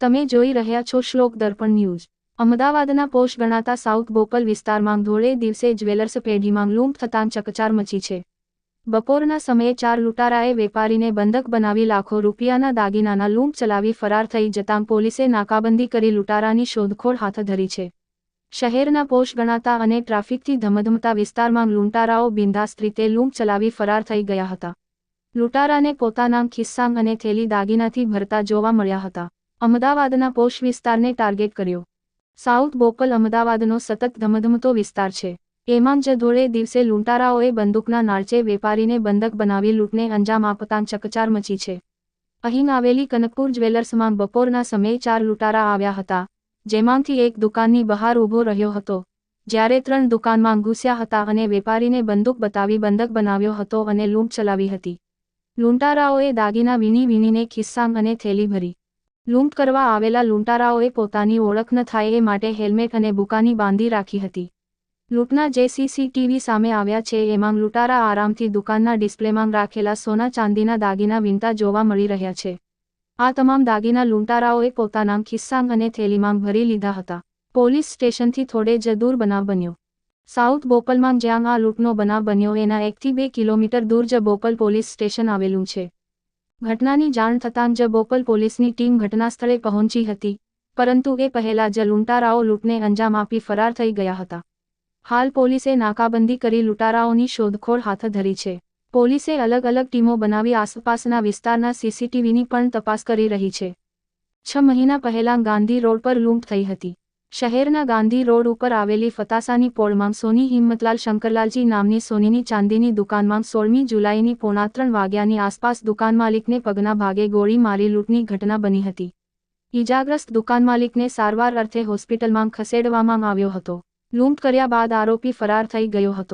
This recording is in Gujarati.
તમે જોઈ રહ્યા છો શ્લોક દર્પણ ન્યૂઝ. અમદાવાદના પોષ ગણાતા સાઉથ બોપલ વિસ્તારમાં ધોળે દિવસે જ્વેલર્સ પેઢીમાં લૂંટ થતાં ચકચાર મચી છે. બપોરના સમયે ચાર લૂંટારાએ વેપારીને બંધક બનાવી લાખો રૂપિયાના દાગીનાના લૂંટ ચલાવી ફરાર થઈ જતાં પોલીસે નાકાબંધી કરી લૂંટારાની શોધખોળ હાથ ધરી છે. શહેરના પોષ ગણાતા અને ટ્રાફિકથી ધમધમતા વિસ્તારમાં લૂંટારાઓ બિંદાસ રીતે લૂંટ ચલાવી ફરાર થઈ ગયા હતા. લૂંટારાને પોતાના ખિસ્સાં અને થેલી દાગીનાથી ભરતા જોવા મળ્યા હતા. અમદાવાદના પોશ વિસ્તારને ટાર્ગેટ કર્યો. સાઉથ બોપલ અમદાવાદનો સતત ધમધમતો વિસ્તાર છે. એમાં જ દિવસે લૂંટારાઓએ બંદૂકના નાળચે વેપારીને બંધક બનાવી લૂંટને અંજામ આપતા ચકચાર મચી છે. અહીં આવેલી કનકપુર જ્વેલર્સમાં બપોરના સમયે ચાર લૂંટારા આવ્યા હતા, જેમાંથી એક દુકાનની બહાર ઊભો રહ્યો હતો. જ્યારે ત્રણ દુકાનમાં ઘૂસ્યા હતા અને વેપારીને બંદૂક બતાવી બંધક બનાવ્યો હતો અને લૂંટ ચલાવી હતી. લૂંટારાઓએ દાગીના વીણી વીણીને ખિસ્સાં અને થેલી ભરી લૂંટ કરવા આવેલા લૂંટારાઓએ પોતાની ઓળખ ન થાય એ માટે હેલ્મેટ અને બુકાની બાંધી રાખી હતી. લૂંટના જે સીસીટીવી સામે આવ્યા છે એમાં લૂંટારા આરામથી દુકાનના ડિસ્પ્લેમાં રાખેલા સોના ચાંદીના દાગીના વીણતા જોવા મળી રહ્યા છે. આ તમામ દાગીના લૂંટારાઓએ પોતાના ખિસ્સાંગ અને થેલીમાં ભરી લીધા હતા. પોલીસ સ્ટેશનથી થોડે જ દૂર બનાવ બન્યો. સાઉથ બોપલમાં જ્યાં આ લૂંટનો બનાવ બન્યો એના એકથી બે કિલોમીટર દૂર જ બોપલ પોલીસ સ્ટેશન આવેલું છે. ઘટનાની જાણ થતાં જ બોપલ પોલીસની ટીમ ઘટનાસ્થળે પહોંચી હતી, પરંતુ એ પહેલા જ લૂંટારાઓ લૂંટને અંજામ આપી ફરાર થઈ ગયા હતા. હાલ પોલીસે નાકાબંધી કરી લૂંટારાઓની શોધખોળ હાથ ધરી છે. પોલીસે અલગ અલગ ટીમો બનાવી આસપાસના વિસ્તારના સીસીટીવીની પણ તપાસ કરી રહી છે. છ મહિના પહેલા ગાંધી રોડ પર લૂંટ થઈ હતી. શહેરના ગાંધી રોડ ઉપર આવેલી ફતાસાની પોળમાં સોની હિંમતલાલ શંકરલાલજી નામની સોનીની ચાંદીની દુકાનમાં સોળમી જુલાઈની પોણા ત્રણ વાગ્યાની આસપાસ દુકાન માલિકને પગના ભાગે ગોળી મારી લૂંટની ઘટના બની હતી. ઈજાગ્રસ્ત દુકાન માલિકને સારવાર અર્થે હોસ્પિટલમાં ખસેડવામાં આવ્યો હતો. લૂંટ કર્યા બાદ આરોપી ફરાર થઈ ગયો હતો.